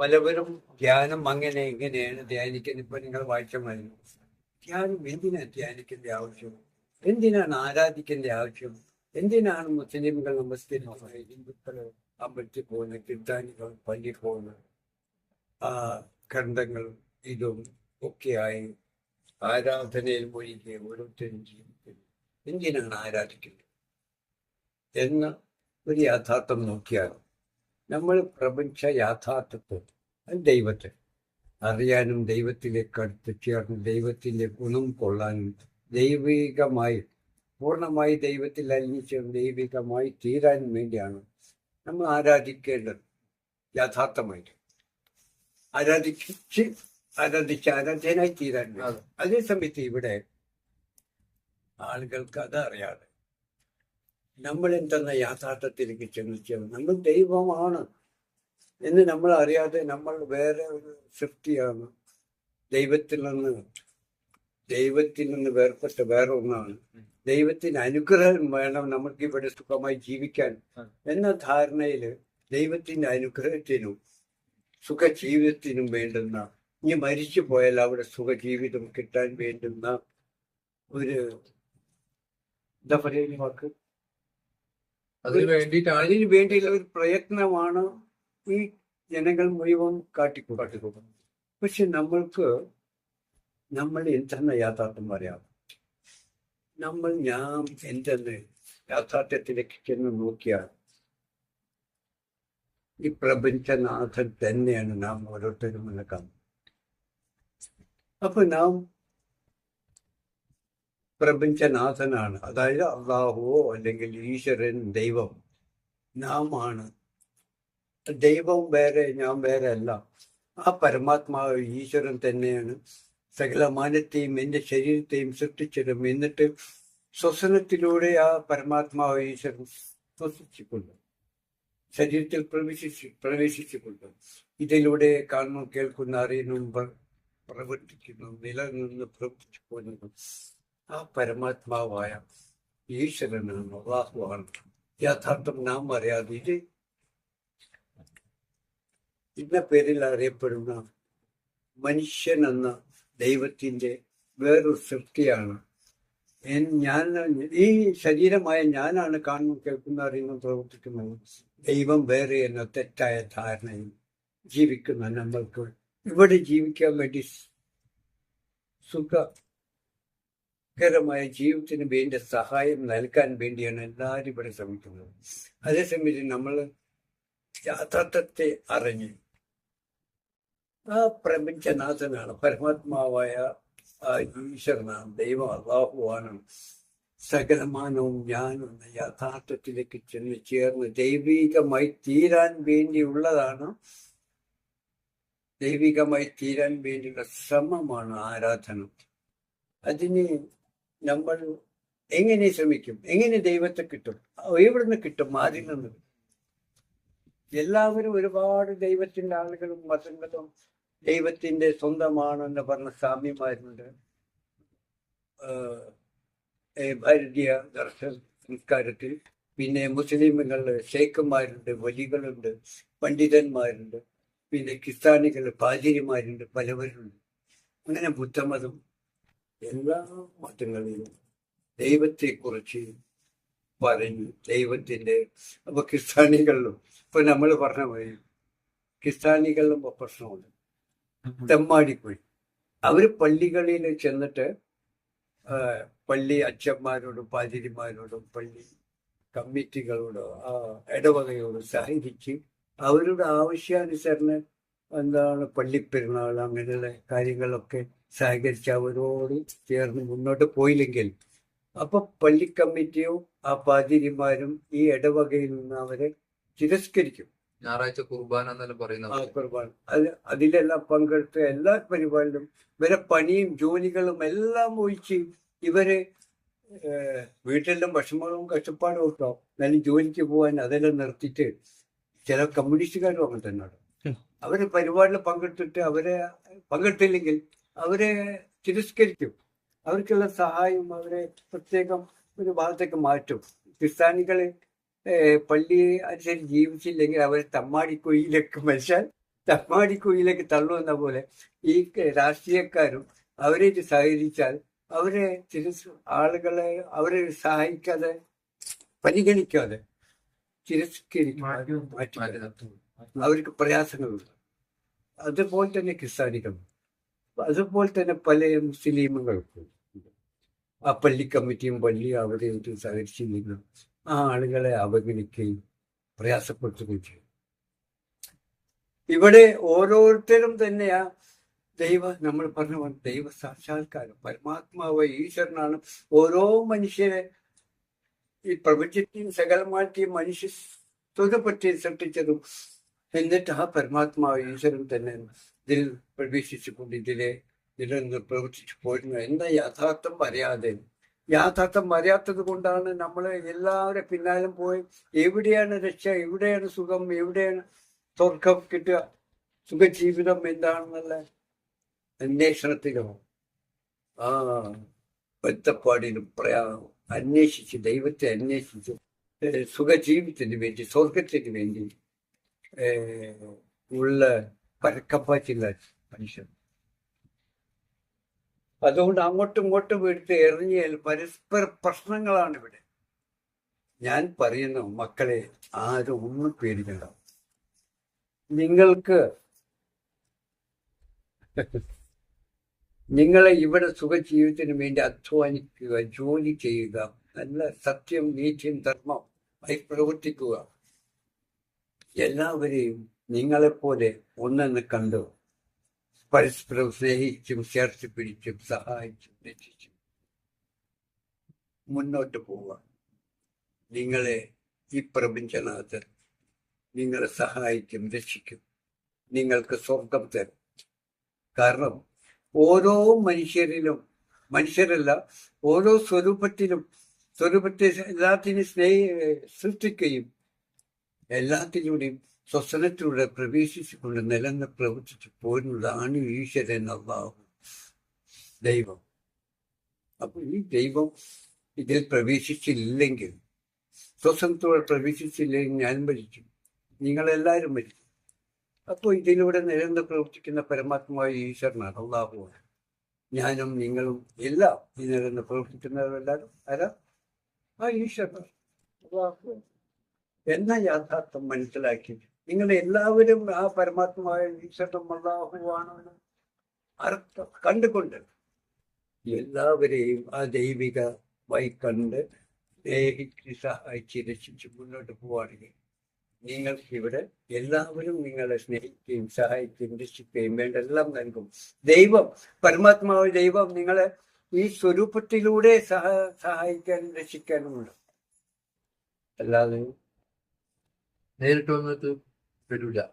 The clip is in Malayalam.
പലവരും ധ്യാനം അങ്ങനെ ഇങ്ങനെയാണ് ധ്യാനിക്കുന്നത്. ഇപ്പൊ നിങ്ങൾ വായിച്ച മതി ധ്യാനം എന്തിനാ ധ്യാനിക്കേണ്ട ആവശ്യം? എന്തിനാണ് ആരാധിക്കേണ്ട ആവശ്യം? എന്തിനാണ് മുസ്ലിംകൾ നമസ്കരിക്കുന്നത് ഹിന്ദുക്കൾ അമ്പലത്തിൽ പോകുന്നത്? ക്രിസ്ത്യാനികൾ പള്ളി പോകുന്നത്? ആ ഗ്രന്ഥങ്ങൾ ഇതും ഒക്കെയായി ആരാധനയിൽ മുഴുകി ഓരോരുത്തരും ജീവിക്കുന്നു. എന്തിനാണ് ആരാധിക്കുന്നത് എന്ന ഒരു യാഥാർത്ഥ്യം നോക്കിയാൽ നമ്മൾ പ്രപഞ്ച യാഥാർത്ഥ്യത്തെ അത് ദൈവത്തെ. അറിയാനും ദൈവത്തിലേക്ക് അടുത്ത് ചേർന്ന് ദൈവത്തിന്റെ ഗുണം കൊള്ളാനും ദൈവികമായി പൂർണമായി ദൈവത്തിൽ അലിഞ്ഞിച്ച് ദൈവികമായി തീരാനും വേണ്ടിയാണ് നമ്മൾ ആരാധിക്കേണ്ടത്. യാഥാർത്ഥമായിട്ട് ആരാധിച്ച് ആരാധിച്ച് ആരാധനായി തീരാൻ അതേസമയത്ത് അതെ. അതേ സമയത്ത് ഇവിടെ ആളുകൾക്ക് അത് അറിയാതെ നമ്മൾ എന്തെന്ന യാഥാർത്ഥ്യത്തിലേക്ക് ചെന്നിച്ച് നമ്മൾ ദൈവമാണ് എന്ന് നമ്മൾ അറിയാതെ നമ്മൾ വേറെ ഒരു സൃഷ്ടിയാണ്. ദൈവത്തിൽ നിന്ന് ദൈവത്തിൽ നിന്ന് വേർപെട്ട വേറെ ഒന്നാണ് ദൈവത്തിന് അനുഗ്രഹം വേണം നമുക്ക് ഇവിടെ സുഖമായി ജീവിക്കാൻ എന്ന ധാരണയിൽ ദൈവത്തിന്റെ അനുഗ്രഹത്തിനും സുഖജീവിതത്തിനും വേണ്ടുന്ന ഇനി മരിച്ചു പോയാൽ അവിടെ സുഖജീവിതം കിട്ടാൻ വേണ്ടുന്ന ഒരു എന്താ പറയുക അതിന് വേണ്ടിയിട്ടാണ് അതിനു വേണ്ടിയുള്ള ഒരു പ്രയത്നമാണ് ഈ ജനങ്ങൾ മുഴുവൻ കാട്ടിക്കൂട്ടിക്കൊടുക്കുന്നത് പക്ഷെ നമ്മൾക്ക് നമ്മൾ എന്തെന്ന യാഥാർത്ഥ്യം പറയാം നമ്മൾ ഞാൻ എന്തെന്ന് യാഥാർത്ഥ്യത്തിലേക്ക് ചെന്ന് നോക്കിയാൽ ഈ പ്രപഞ്ചനാഥൻ തന്നെയാണ് നാം ഓരോരുത്തരും എന്ന് കാണുന്നത് അപ്പൊ നാം പ്രപഞ്ചനാഥനാണ് അതായത് അള്ളാഹുവോ അല്ലെങ്കിൽ ഈശ്വരൻ ദൈവം. നാം ആണ് ദൈവം വേറെ ഞാൻ വേറെ അല്ല. ആ പരമാത്മാവ് ഈശ്വരൻ തന്നെയാണ്. സകലമാനത്തെയും എന്റെ ശരീരത്തെയും സൃഷ്ടിച്ചിടും. എന്നിട്ട് ശ്വസനത്തിലൂടെ ആ പരമാത്മാവ് ഈശ്വരൻ ശ്വസിച്ചിട്ടുണ്ട് ശരീരത്തിൽ പ്രവേശിച്ച് പ്രവേശിച്ചിട്ടുണ്ട് ഇതിലൂടെ കാണുന്നു കേൾക്കുന്ന അറിയുന്നു പ്ര- പ്രവർത്തിക്കുന്നു നിലനിന്ന് പ്രവർത്തിച്ചു പോകുന്നു. ആ പരമാത്മാവായ ഈശ്വരനാണ് അള്ളാഹുവാണ് യഥാർത്ഥം നാം അറിയാതെ ഇന്ന പേരിൽ അറിയപ്പെടുന്ന മനുഷ്യൻ എന്ന ദൈവത്തിന്റെ വേറൊരു സൃഷ്ടിയാണ്. ഞാൻ ഈ ശരീരമായ ഞാനാണ് കാണുന്നു കേൾക്കുന്ന അറിയുന്നു പ്രവർത്തിക്കുന്നത്. ദൈവം വേറെ എന്ന തെറ്റായ ധാരണയും ജീവിക്കുന്ന നമ്മൾക്ക് ഇവിടെ ജീവിക്കാൻ വേണ്ടി സുഖകരമായ ജീവിതത്തിന് വേണ്ടി സഹായം നൽകാൻ വേണ്ടിയാണ് എല്ലാവരും ഇവിടെ ശ്രമിക്കുന്നത്. അതേസമയത്ത് നമ്മൾ യാഥാർത്ഥ്യത്തെ അറിഞ്ഞ് ആ പ്രപഞ്ചനാഥനാണ് പരമാത്മാവായ ഈശ്വരനാണ് ദൈവം അള്ളാഹുവാണ്. സകലമാനവും ഞാനും എന്ന യാഥാർത്ഥ്യത്തിലേക്ക് ചെന്ന് ചേർന്ന് ദൈവികമായി തീരാൻ വേണ്ടിയുള്ളതാണ്. ദൈവികമായി തീരാൻ വേണ്ടിയുള്ള ശ്രമമാണ് ആരാധന. അതിന് നമ്മൾ എങ്ങനെ ശ്രമിക്കും? എങ്ങനെ ദൈവത്തെ കിട്ടും? എവിടുന്ന് കിട്ടും? ആദ്യം നിന്ന് എല്ലാവരും ഒരുപാട് ദൈവത്തിന്റെ ആളുകളും മതങ്ങളും ദൈവത്തിന്റെ സ്വന്തമാണെന്ന് പറഞ്ഞ സാമ്യമായിരുന്നുണ്ട് ഭാരതീയ ദർശന സംസ്കാരത്തിൽ. പിന്നെ മുസ്ലിമുകളിൽ ഷേഖന്മാരുണ്ട് വലികളുണ്ട് പണ്ഡിതന്മാരുണ്ട്. പിന്നെ ക്രിസ്ത്യാനികൾ പാതിരിമാരുണ്ട് പലവരുണ്ട്. അങ്ങനെ ബുദ്ധമതം എല്ലാ മതങ്ങളിലും ദൈവത്തെക്കുറിച്ച് പറഞ്ഞു. ദൈവത്തിന്റെ അപ്പൊ ക്രിസ്ത്യാനികളിലും ഇപ്പൊ നമ്മൾ പറഞ്ഞ പോയി ക്രിസ്ത്യാനികളിലും പ്രശ്നമുണ്ട്. തെമ്മാടിക്കുഴി അവർ പള്ളികളിൽ ചെന്നിട്ട് പള്ളി അച്ഛന്മാരോടും പാതിരിമാരോടും പള്ളി കമ്മിറ്റികളോടും ആ ഇടവകയോടും സഹകരിച്ച് അവരുടെ ആവശ്യാനുസരണം എന്താണ് പള്ളിപ്പെരുന്നാൾ അങ്ങനെയുള്ള കാര്യങ്ങളൊക്കെ സഹകരിച്ച് അവരോട് ചേർന്ന് മുന്നോട്ട് പോയില്ലെങ്കിൽ അപ്പൊ പള്ളി കമ്മിറ്റിയും ആ പാതിരിമാരും ഈ ഇടവകയിൽ നിന്ന് അവരെ തിരസ്കരിക്കും. ഞായറാഴ്ച കുർബാന എന്നെല്ലാം ആ പറയുന്നത് കുർബാന. അത് അതിലെല്ലാം പങ്കെടുത്ത എല്ലാ പരിപാടിയിലും ഇവരെ പണിയും ജോലികളും എല്ലാം ഒഴിച്ച് ഇവർ വീട്ടിലും വീട്ടിലെല്ലാം വിഷമങ്ങളും കഷ്ടപ്പാടും ഒക്കെ എന്നാലും ജോലിക്ക് പോകാൻ അതെല്ലാം നിർത്തിയിട്ട് ചില കമ്മ്യൂണിസ്റ്റുകാരും അങ്ങനെ തന്നെയാണ്. അവരെ അവർ പരിപാടിയിൽ പങ്കെടുത്തിട്ട് അവരെ പങ്കെടുത്തില്ലെങ്കിൽ അവരെ തിരസ്കരിക്കും. അവർക്കുള്ള സഹായം അവരെ പ്രത്യേകം ഒരു ഭാഗത്തേക്ക് മാറ്റും. ക്രിസ്ത്യാനികൾ പള്ളി അനുസരിച്ച് ജീവിച്ചില്ലെങ്കിൽ അവരെ തമ്മാടിക്കുഴിയിലേക്ക് മനുഷ്യൻ തമ്മാടിക്കുഴിയിലേക്ക് തള്ളുന്ന പോലെ ഈ രാഷ്ട്രീയക്കാരും അവരെ സഹകരിച്ചാൽ അവരെ തിരസ് ആളുകളെ അവരെ സഹായിക്കാതെ പരിഗണിക്കാതെ തിരസ്കരിക്കും. അവർക്ക് പ്രയാസങ്ങളുണ്ട്. അതുപോലെ തന്നെ ക്രിസ്ത്യാനികൾ അതുപോലെ തന്നെ പല മുസ്ലിമുകൾക്കും ആ പള്ളി കമ്മിറ്റിയും പള്ളി അവരെയായിട്ട് നിന്ന് ആ ആളുകളെ അവഗണിക്കുകയും പ്രയാസപ്പെടുത്തുകയും ചെയ്യും. ഇവിടെ ഓരോരുത്തരും തന്നെയാ ദൈവ നമ്മൾ പറഞ്ഞ ദൈവ സാക്ഷാത്കാരം പരമാത്മാവ് ഈശ്വരനാണ്. ഓരോ മനുഷ്യരെ ഈ പ്രപഞ്ചത്തെയും സകലമാറ്റിയും മനുഷ്യ സ്വതപ്പറ്റി സൃഷ്ടിച്ചതും എന്നിട്ട് ആ പരമാത്മാവ് ഈശ്വരൻ തന്നെ ഇതിൽ പ്രവേശിച്ചുകൊണ്ട് ഇതിലെ നിലനിന്ന് പ്രവർത്തിച്ചു പോരുന്നു എന്ന യാഥാർത്ഥ്യം അറിയാതെ. യാഥാർത്ഥ്യം അറിയാത്തത് കൊണ്ടാണ് നമ്മൾ എല്ലാവരും പിന്നാലും പോയി എവിടെയാണ് രക്ഷ എവിടെയാണ് സുഖം എവിടെയാണ് സ്വർഗം കിട്ടുക സുഖജീവിതം എന്താണെന്നുള്ള അന്വേഷണത്തിലോ ആ ബന്ധപ്പാടിലും പ്രയാ അന്വേഷിച്ച് ദൈവത്തെ അന്വേഷിച്ച് സുഖജീവിതത്തിന് വേണ്ടി സ്വർഗത്തിന് വേണ്ടി ഉള്ള പരക്കപ്പാച്ചില്ല മനുഷ്യൻ. അതുകൊണ്ട് അങ്ങോട്ടും ഇങ്ങോട്ടും എടുത്ത് എറിഞ്ഞാൽ പരസ്പര പ്രശ്നങ്ങളാണ് ഇവിടെ. ഞാൻ പറയുന്നു മക്കളെ ആരും ഒന്നും പേടിക്കണ്ട. നിങ്ങൾക്ക് നിങ്ങളെ ഇവിടെ സുഖജീവിതത്തിന് വേണ്ടി അധ്വാനിക്കുക ജോലി ചെയ്യുക നല്ല സത്യം നീതിയും ധർമ്മം ആയി പ്രവർത്തിക്കുക എല്ലാവരെയും നിങ്ങളെപ്പോലെ ഒന്നെന്ന് കണ്ടു. പരസ്പരം സ്നേഹിച്ചും ചേർത്ത് പിടിച്ചും സഹായിച്ചും രക്ഷിച്ചും മുന്നോട്ട് പോവുക. നിങ്ങളെ ഈ പ്രപഞ്ചനാഥൻ നിങ്ങളെ സഹായിക്കും രക്ഷിക്കും. നിങ്ങൾക്ക് സ്വർഗം തരും. കാരണം ഓരോ മനുഷ്യരിലും മനുഷ്യരല്ല ഓരോ സ്വരൂപത്തിലും സ്വരൂപത്തെ എല്ലാത്തിനും സ്നേഹി സൃഷ്ടിക്കുകയും എല്ലാത്തിലൂടെയും സ്വസനത്തിലൂടെ പ്രവേശിച്ചുകൊണ്ട് നിലന്ന് പ്രവർത്തിച്ചു പോരുന്നതാണ് ഈശ്വരൻ അള്ളാഹു ദൈവം. അപ്പൊ ഈ ദൈവം ഇതിൽ പ്രവേശിച്ചില്ലെങ്കിൽ സ്വസനത്തോടെ പ്രവേശിച്ചില്ലെങ്കിൽ ഞാൻ മരിക്കും. നിങ്ങളെല്ലാവരും മരിക്കും. അപ്പോൾ ഇതിലൂടെ നിരന്തര പ്രവർത്തിക്കുന്ന പരമാത്മാവ് ഈശ്വരനാണ് അള്ളാഹുവാണ് ഞാനും നിങ്ങളും എല്ലാം ഈ നിരന്തര പ്രവർത്തിക്കുന്നവരെല്ലാവരും ആരാ? ആ ഈശ്വരൻ. അള്ളാഹു എന്ന യാഥാർത്ഥ്യം മനസ്സിലാക്കി നിങ്ങൾ എല്ലാവരും ആ പരമാത്മാവായ ഈശ്വരം അള്ളാഹുവാണെന്ന് അർത്ഥം കണ്ടുകൊണ്ട് എല്ലാവരെയും ആ ദൈവികമായി കണ്ട് സ്നേഹിച്ച് സഹായിച്ച് രക്ഷിച്ച് മുന്നോട്ട് പോവുകയാണെങ്കിൽ നിങ്ങൾക്ക് ഇവിടെ എല്ലാവരും നിങ്ങളെ സ്നേഹിക്കുകയും സഹായിക്കുകയും രക്ഷിക്കുകയും വേണ്ട എല്ലാം നൽകും. ദൈവം പരമാത്മാവ് ദൈവം നിങ്ങളെ ഈ സ്വരൂപത്തിലൂടെ സഹ സഹായിക്കാനും രക്ഷിക്കാനുമുണ്ട്. അല്ലാതെ നേരിട്ട് വന്നിട്ട് celular.